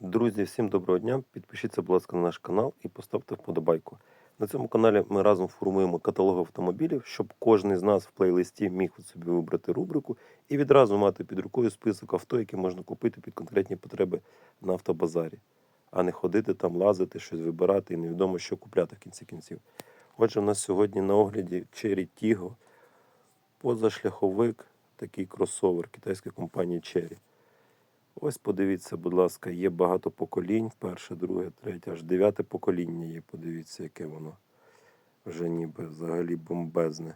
Друзі, всім доброго дня. Підпишіться, будь ласка, на наш канал і поставте вподобайку. На цьому каналі ми разом формуємо каталог автомобілів, щоб кожен з нас в плейлисті міг собі вибрати рубрику і відразу мати під рукою список авто, які можна купити під конкретні потреби на автобазарі, а не ходити там, лазити, щось вибирати і невідомо, що купляти в кінці кінців. Отже, у нас сьогодні на огляді Cherry Tiggo, позашляховик, такий кросовер китайської компанії Cherry. Ось подивіться, будь ласка, є багато поколінь. Перше, друге, третє, аж дев'яте покоління є. Подивіться, яке воно вже ніби взагалі бомбезне.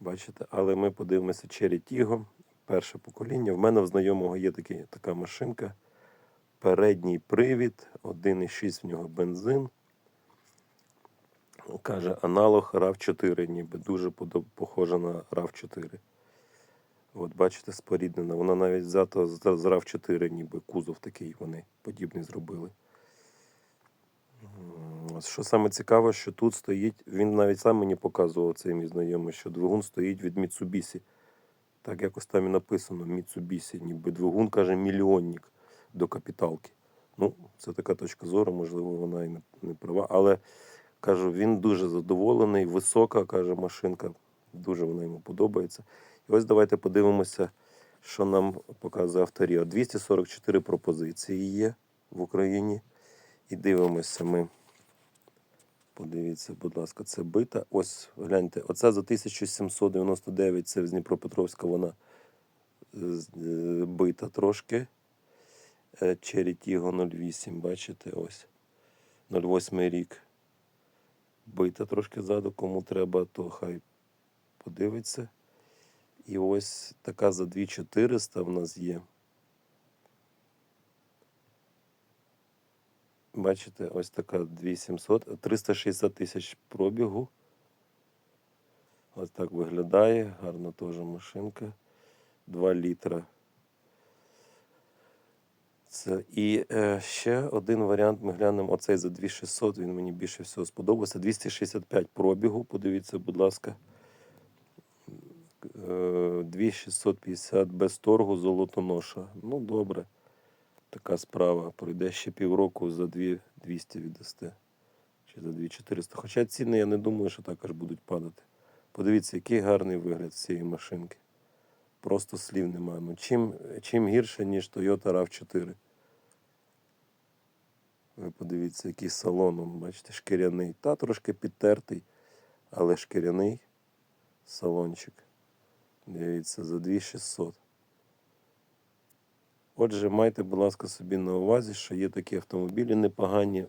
Бачите? Але ми подивимося Cherry Tiggo, перше покоління. В мене в знайомого є такі, така машинка. Передній привід, 1,6 в нього бензин. Каже, аналог RAV4, ніби дуже похожа на RAV4. От бачите, споріднена. Вона навіть взята з з RAV4, ніби кузов такий вони подібний зробили. Що саме цікаве, що тут стоїть, він навіть сам мені показував цей мій знайомий, що двигун стоїть від Mitsubishi. Так якось там і написано Mitsubishi, ніби двигун каже мільйонник до капіталки. Ну, це така точка зору, можливо, вона і не, не права. Але кажу, він дуже задоволений, висока, каже, машинка, дуже вона йому подобається. Ось давайте подивимося, що нам показує авторія. 244 пропозиції є в Україні. І дивимося ми. Подивіться, будь ласка, це бита. Ось гляньте, оце за 1799, це з Дніпропетровська, вона е, е, бита трошки. Е, Tiggo 08, бачите, ось. 08 рік. Бита трошки ззаду, кому треба, то хай подивиться. І ось така за 2400 в нас є. Бачите, ось така 2700, 360 тисяч пробігу. Ось так виглядає. Гарна теж машинка. 2 літра. Це і е, ще один варіант. Ми глянемо оцей за 2600. Він мені більше всього сподобався. 265 пробігу. Подивіться, будь ласка. Е, 2650 без торгу золотоноша. Ну, добре. Така справа. Пройде ще півроку за 2200 віддасте. Чи за 2400. Хоча ціни, я не думаю, що також будуть падати. Подивіться, який гарний вигляд цієї машинки. Просто слів немає. Ну, чим, чим гірше, ніж Toyota RAV4. Ви подивіться, який салон, он, бачите, шкіряний. Та трошки підтертий, але шкіряний салончик. Дивіться, за 2600. Отже, майте, будь ласка, собі на увазі, що є такі автомобілі непогані.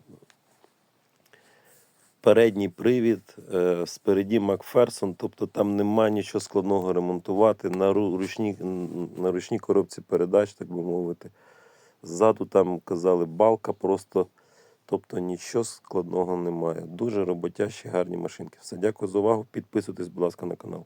Передній привід, е, спереді Макферсон, тобто там нема нічого складного ремонтувати на ру- ручній, на ручній коробці передач, так би мовити. Ззаду там казали балка просто, тобто нічого складного немає. Дуже роботящі, гарні машинки. Все, дякую за увагу. Підписуйтесь, будь ласка, на канал.